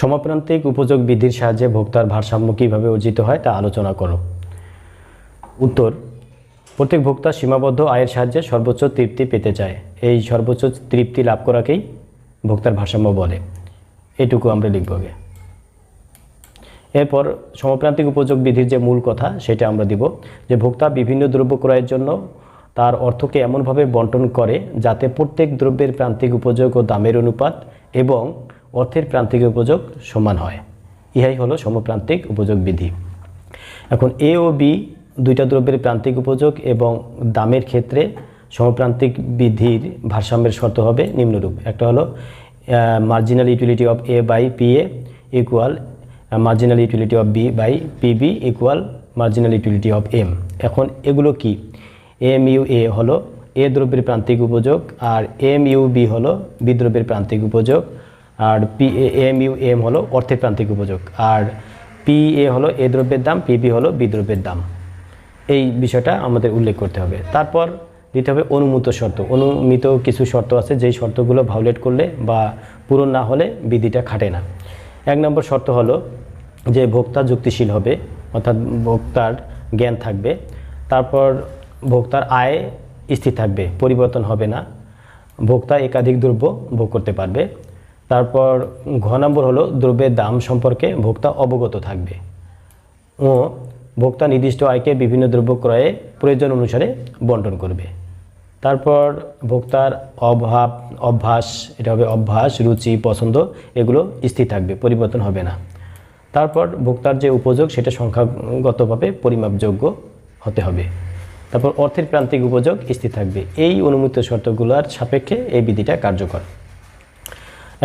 সমাপ্রান্তিক উপযোগ বিধির সাহায্যে ভোক্তার ভারসাম্য কীভাবে অর্জিত হয় তা আলোচনা করো। উত্তর, প্রত্যেক ভোক্তা সীমাবদ্ধ আয়ের সাহায্যে সর্বোচ্চ তৃপ্তি পেতে চায়। এই সর্বোচ্চ তৃপ্তি লাভ করাকেই ভোক্তার ভারসাম্য বলে। এটুকু আমরা লিখব আগে। এরপর, সমপ্রান্তিক উপযোগ বিধির যে মূল কথা, সেটা আমরা দিব যে ভোক্তা বিভিন্ন দ্রব্য ক্রয়ের জন্য তার অর্থকে এমনভাবে বন্টন করে যাতে প্রত্যেক দ্রব্যের প্রান্তিক উপযোগ ও দামের অনুপাত এবং অর্থের প্রান্তিক উপযোগ সমান হয়। ইহাই হলো সমপ্রান্তিক উপযোগ বিধি। এখন এ ও বি দুইটা দ্রব্যের প্রান্তিক উপযোগ এবং দামের ক্ষেত্রে সমপ্রান্তিক বিধির ভারসাম্যের শর্ত হবে নিম্নরূপ। একটা হলো marginal utility of A by P A equal marginal utility of B by PB equal marginal utility of M এখন এগুলো কি? এম ইউ এ হলো এ দ্রব্যের প্রান্তিক উপযোগ আর এম ইউ বি হলো বি দ্রব্যের প্রান্তিক উপযোগ। আর পি এম ইউ এম হলো অর্থের প্রান্তিক উপযোগ, আর পি এ হলো এ দ্রব্যের দাম পিবি হলো বি দ্রব্যের দাম। এই বিষয়টা আমাদের উল্লেখ করতে হবে। তারপর দিতে হবে অনুমিত শর্ত। অনুমিত কিছু শর্ত আছে, যেই শর্তগুলো ভাউলেট করলে বা পূরণ না হলে বিধিটা খাটে না। এক নম্বর শর্ত হলো যে ভোক্তা যুক্তিশীল হবে, অর্থাৎ ভোক্তার জ্ঞান থাকবে। তারপর ভোক্তার আয় স্থির থাকবে, পরিবর্তন হবে না। ভোক্তা একাধিক দ্রব্য ভোগ করতে পারবে। তারপর ঘ নম্বর হলো দ্রব্যের দাম সম্পর্কে ভোক্তা অবগত থাকবে। ও ভোক্তা নির্দিষ্ট আয়কে বিভিন্ন দ্রব্য ক্রয়ে প্রয়োজন অনুসারে বন্টন করবে। তারপর ভোক্তার অভাব, অভ্যাস, এটা হবে অভ্যাস, রুচি, পছন্দ, এগুলো স্থির থাকবে, পরিবর্তন হবে না। তারপর ভোক্তার যে উপযোগ, সেটা সংখ্যাগতভাবে পরিমাপযোগ্য হতে হবে। তারপর অর্থের প্রান্তিক উপযোগ স্থির থাকবে। এই অনুমিত শর্তগুলোর সাপেক্ষে এই বিধিটা কার্যকর।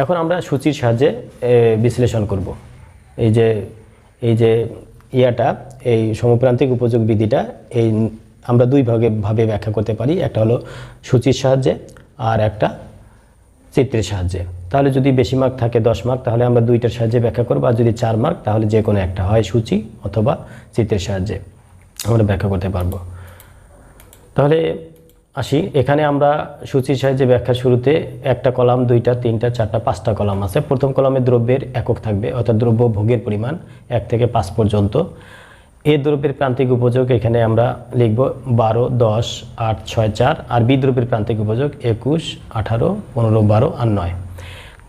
এখন আমরা সূচির সাহায্যে বিশ্লেষণ করব। এই যে এই যে ইয়াটা, এই সমপ্রান্তিক উপযোগ বিধিটা, এই আমরা দুই ভাগে ভাবে ব্যাখ্যা করতে পারি। একটা হলো সূচির সাহায্যে আর একটা চিত্রের সাহায্যে। তাহলে যদি বেশি মার্ক থাকে দশ মার্ক তাহলে আমরা দুইটার সাহায্যে ব্যাখ্যা করব। আর যদি চার মার্ক তাহলে যে কোনো একটা হয় সূচি অথবা চিত্রের সাহায্যে। আমরা ব্যাখ্যা করতে পারব। তাহলে আসি। এখানে আমরা সূচির সাহায্যে ব্যাখ্যা শুরুতে একটা কলাম, দুইটা, তিনটা, চারটা, পাঁচটা কলাম আছে। প্রথম কলামে দ্রব্যের একক থাকবে, অর্থাৎ দ্রব্য ভোগের পরিমাণ এক থেকে পাঁচ পর্যন্ত। এ দ্রব্যের প্রান্তিক উপযোগ এখানে আমরা লিখব বারো, দশ, আট, ছয়, চার, আর বি দ্রব্যের প্রান্তিক উপযোগ একুশ, আঠারো, পনেরো, বারো, আর নয়।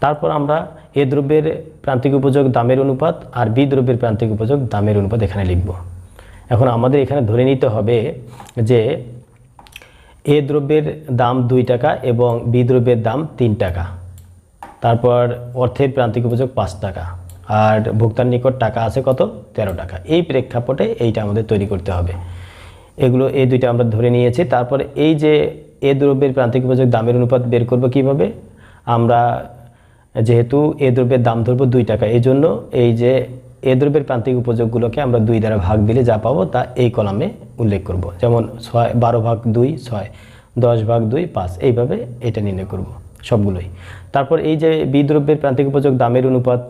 তারপর আমরা এ দ্রব্যের প্রান্তিক উপযোগ দামের অনুপাত, আর বি দ্রব্যের প্রান্তিক উপযোগ দামের অনুপাত এখানে লিখব। এখন আমাদের এখানে ধরে নিতে হবে যে এ দ্রব্যের দাম দুই টাকা এবং বি দ্রব্যের দাম তিন টাকা। তারপর অর্থের প্রান্তিক উপযোগ পাঁচ টাকা। আর ভোক্তার নিকট টাকা আছে কত? তেরো টাকা। এই প্রেক্ষাপটে এইটা আমাদের তৈরি করতে হবে। এগুলো এই দুইটা আমরা ধরে নিয়েছি। তারপরে এই যে এ দ্রব্যের প্রান্তিক উপযোগ দামের অনুপাত বের করব কীভাবে? আমরা যেহেতু এ দ্রব্যের দাম ধরবো দুই টাকা, এই জন্য এই যে এ দ্রব্যের প্রান্তিক উপযোগগুলোকে আমরা দুই দ্বারা ভাগ দিলে যা পাবো তা এই কলামে উল্লেখ করব। যেমন ছয়, বারো ভাগ দুই, ছয়, দশ ভাগ দুই, পাঁচ, এইভাবে এটা নির্ণয় করব সবগুলোই। তারপর এই যে বিদ্রব্যের প্রান্তিক উপযোগ দামের অনুপাত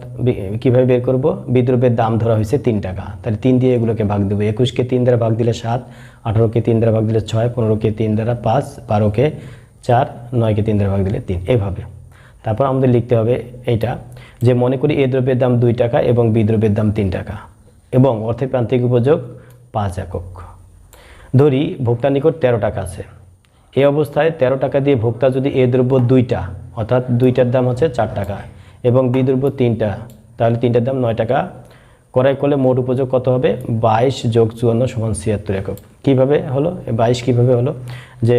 কীভাবে বের করব? বিদ্রব্যের দাম ধরা হয়েছে তিন টাকা। তাহলে তিন দিয়ে এগুলোকে ভাগ দেবো। একুশকে তিন দ্বারা ভাগ দিলে সাত, আঠারোকে তিন দ্বারা ভাগ দিলে ছয়, পনেরোকে তিন দ্বারা পাঁচ, বারোকে চার, নয়কে তিন দ্বারা ভাগ দিলে তিন, এভাবে। তারপর আমাদের লিখতে হবে এইটা যে মনে করি এ দ্রব্যের দাম দুই টাকা এবং বি দ্রব্যের দাম তিন টাকা এবং অর্থের প্রান্তিক উপযোগ পাঁচ একক। ধরি ভোক্তার নিকট তেরো টাকা আছে। এই অবস্থায় তেরো টাকা দিয়ে ভোক্তা যদি এ দ্রব্য দুইটা, অর্থাৎ দুইটার দাম হচ্ছে চার টাকা এবং বি দ্রব্য তিনটা, তাহলে তিনটার দাম নয় টাকা। করাই করলে মোট উপযোগ কত হবে? বাইশ যোগ চুয়ান্ন সমান ছিয়াত্তর একক। কীভাবে হলো? বাইশ কীভাবে হলো? যে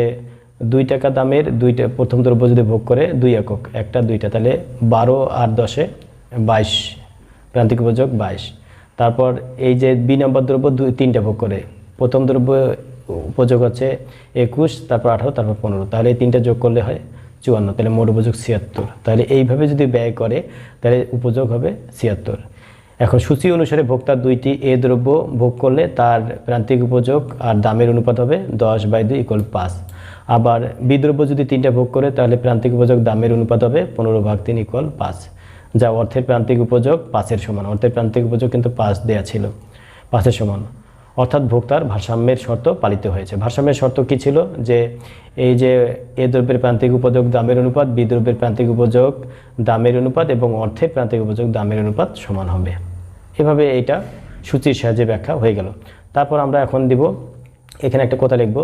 দুই টাকা দামের দুইটা, প্রথম দ্রব্য যদি ভোগ করে দুই একক, একটা, দুইটা, তাহলে বারো আর দশে বাইশ, প্রান্তিক উপযোগ বাইশ। তারপর এই যে বি নম্বর দ্রব্য দুই, তিনটা ভোগ করে, প্রথম দ্রব্য উপযোগ হচ্ছে একুশ, তারপর আঠারো, তারপর পনেরো। তাহলে এই তিনটা যোগ করলে হয় চুয়ান্ন, তাহলে মোট উপযোগ ছিয়াত্তর। তাহলে এইভাবে যদি ব্যয় করে, তাহলে উপযোগ হবে ছিয়াত্তর। এখন সূচি অনুসারে ভোক্তার দুইটি এ দ্রব্য ভোগ করলে তার প্রান্তিক উপযোগ আর দামের অনুপাত হবে দশ বাই দুই ইকুয়াল পাঁচ। আবার বিদ্রব্য যদি তিনটা ভোগ করে, তাহলে প্রান্তিক উপযোগ দামের অনুপাত হবে পনেরো ভাগ তিন ইকুয়াল পাঁচ। যা অর্থের প্রান্তিক উপযোগ পাঁচের সমান। অর্থের প্রান্তিক উপযোগ কিন্তু পাঁচ দেয়া ছিল, পাঁচের সমান। অর্থাৎ ভোক্তার ভারসাম্যের শর্ত পালিত হয়েছে। ভারসাম্যের শর্ত কি ছিল? যে এই যে এ দ্রব্যের প্রান্তিক উপযোগ, দামের অনুপাত, বি দ্রব্যের প্রান্তিক উপযোগ, দামের অনুপাত এবং অর্থের প্রান্তিক উপযোগ, দামের অনুপাত সমান হবে। এভাবে এইটা সূচির সাহায্যে ব্যাখ্যা হয়ে গেল। তারপর আমরা এখন দিব, এখানে একটা কথা লিখব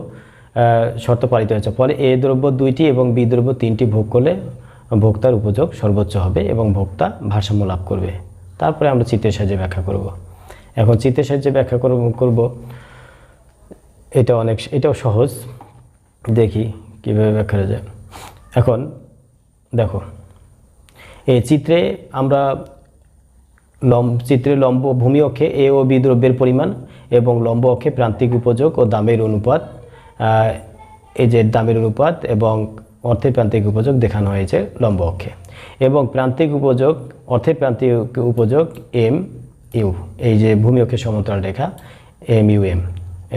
শর্ত পালিত হয়েছে। ফলে এ দ্রব্য দুইটি এবং বি দ্রব্য তিনটি ভোগ করলে ভোক্তার উপযোগ সর্বোচ্চ হবে এবং ভোক্তা ভারসাম্য লাভ করবে। তারপরে আমরা চিত্রের সাহায্যে ব্যাখ্যা করব। এখন চিত্রের সাহায্যে ব্যাখ্যা করব করব। এটা অনেক এটাও সহজ। দেখি কীভাবে ব্যাখ্যা করা যায়। এখন দেখো, এই চিত্রে আমরা লম্ব, চিত্রে লম্ব ভূমি অক্ষে এ ও বি দ্রব্যের পরিমাণ এবং লম্ব অক্ষে প্রান্তিক উপযোগ ও দামের অনুপাত এই যে দামের অনুপাত এবং অর্থের প্রান্তিক উপযোগ দেখানো হয়েছে লম্ব অক্ষে। এবং প্রান্তিক উপযোগ, অর্থের প্রান্তিক উপযোগ এম ইউ, এই যে ভূমি অক্ষের সমান্তরাল রেখা এম ইউ এম,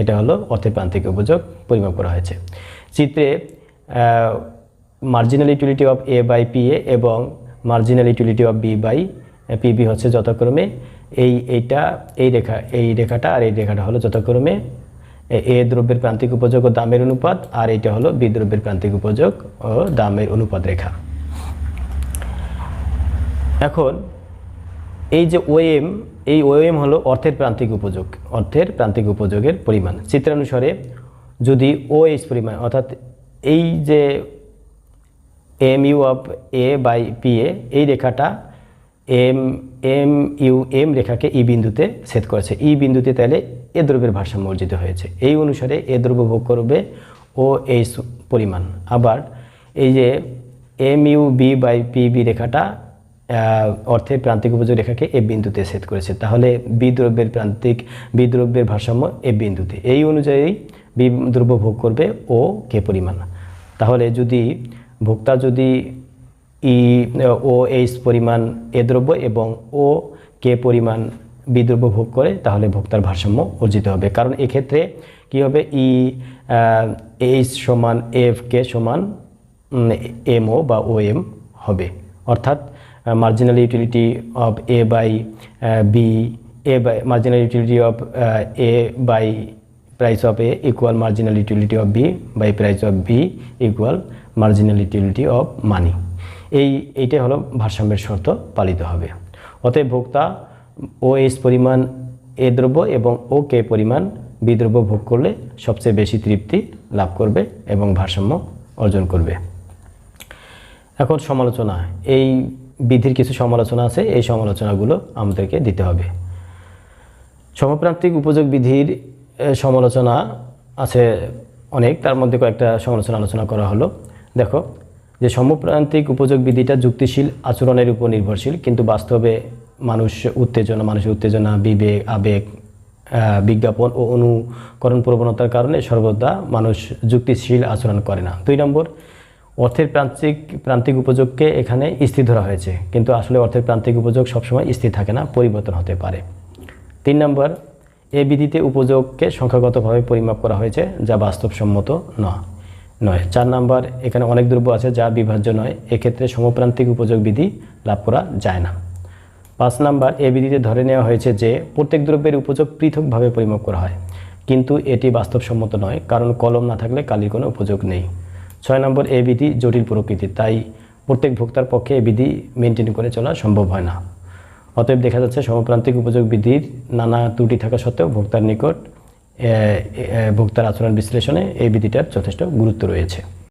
এটা হলো অর্থের প্রান্তিক উপযোগ পরিমাপ করা হয়েছে। চিত্রে marginal utility of A by P A এবং marginal utility of B by PB হচ্ছে যথাক্রমে এই এইটা, এই রেখা, এই রেখাটা আর এই রেখাটা হলো যথাক্রমে এ- দ্রব্যের প্রান্তিক উপযোগ ও দামের অনুপাত আর এটা হলো বি দ্রব্যের প্রান্তিক উপযোগ ও দামের অনুপাত রেখা। এখন এই যে ওএম এই ওএম হলো অর্থের প্রান্তিক উপযোগ, অর্থের প্রান্তিক উপযোগের পরিমাণ। চিত্রানুসারে যদি ও ওএইচ পরিমাণ, অর্থাৎ এই যে M U of A by P A এই রেখাটা এম এম ইউ এম রেখাকে ই বিন্দুতে ছেদ করেছে। ই বিন্দুতে তাহলে এ দ্রব্যের ভারসাম্য অর্জিত হয়েছে। এই অনুসারে এ দ্রব্য ভোগ করবে ও এইচ পরিমাণ। আবার এই যে M U B by P B রেখাটা আহ, অর্থের প্রান্তিক উপযোগ রেখাকে এ বিন্দুতে ছেদ করেছে। তাহলে বি দ্রব্যের প্রান্তিক বি দ্রব্যের ভারসাম্য এ বিন্দুতে। এই অনুযায়ী বি দ্রব্য ভোগ করবে ও কে পরিমাণ। তাহলে যদি ভোক্তা যদি ই ও এইচ পরিমাণ এ দ্রব্য এবং ও কে পরিমাণ বিদ্রব্য ভোগ করে তাহলে ভোক্তার ভারসাম্য অর্জিত হবে। কারণ এক্ষেত্রে কী হবে? ই এইচ সমান এফ কে সমান এম ও বা ও এম হবে। অর্থাৎ marginal utility of A by B A by marginal utility of A by price of A equal marginal utility of B by price of B equal marginal utility of money এই, এইটাই হলো ভারসাম্যের শর্ত পালিত হবে। অতএব ভোক্তা ও এস পরিমাণ এ দ্রব্য এবং ও কে পরিমাণ বি দ্রব্য ভোগ করলে সবচেয়ে বেশি তৃপ্তি লাভ করবে এবং ভারসাম্য অর্জন করবে। এখন সমালোচনা। এই বিধির কিছু সমালোচনা আছে, এই সমালোচনাগুলো আমাদেরকে দিতে হবে। সমপ্রান্তিক উপযোগ বিধির সমালোচনা আছে অনেক, তার মধ্যে কয়েকটা সমালোচনা আলোচনা করা হলো। দেখো, যে সমপ্রান্তিক উপযোগ বিধিটা যুক্তিশীল আচরণের উপর নির্ভরশীল, কিন্তু বাস্তবে মানুষ উত্তেজনা, মানুষের উত্তেজনা, বিবেক, আবেগ বিজ্ঞাপন ও অনুকরণ প্রবণতার কারণে সর্বদা মানুষ যুক্তিশীল আচরণ করে না। দুই নম্বর অর্থের প্রান্তিক প্রান্তিক উপযোগকে এখানে স্থির ধরা হয়েছে। কিন্তু আসলে অর্থের প্রান্তিক উপযোগ সবসময় স্থির থাকে না, পরিবর্তন হতে পারে। তিন নম্বর, এ বিধিতে উপযোগকে সংখ্যাগতভাবে পরিমাপ করা হয়েছে, যা বাস্তবসম্মত নয় নয়। চার নম্বর, এখানে অনেক দ্রব্য আছে যা বিভাজ্য নয়, এক্ষেত্রে সমপ্রান্তিক উপযোগ বিধি লাভ করা যায় না। পাঁচ নাম্বার, এ বিধিতে ধরে নেওয়া হয়েছে যে প্রত্যেক দ্রব্যের উপযোগ পৃথকভাবে পরিমাপ করা হয়। কিন্তু এটি বাস্তবসম্মত নয়, কারণ কলম না থাকলে কালির কোনো উপযোগ নেই। ছয় নম্বর এ বিধি জটিল প্রকৃতির তাই প্রত্যেক ভোক্তার পক্ষে এ বিধি মেনটেন করে চলা সম্ভব হয় না। অতএব দেখা যাচ্ছে সমপ্রান্তিক উপযোগ বিধির নানা ত্রুটি থাকা সত্ত্বেও ভোক্তার নিকট ভোক্তার আচরণ বিশ্লেষণে এই বিধিটার যথেষ্ট গুরুত্ব রয়েছে।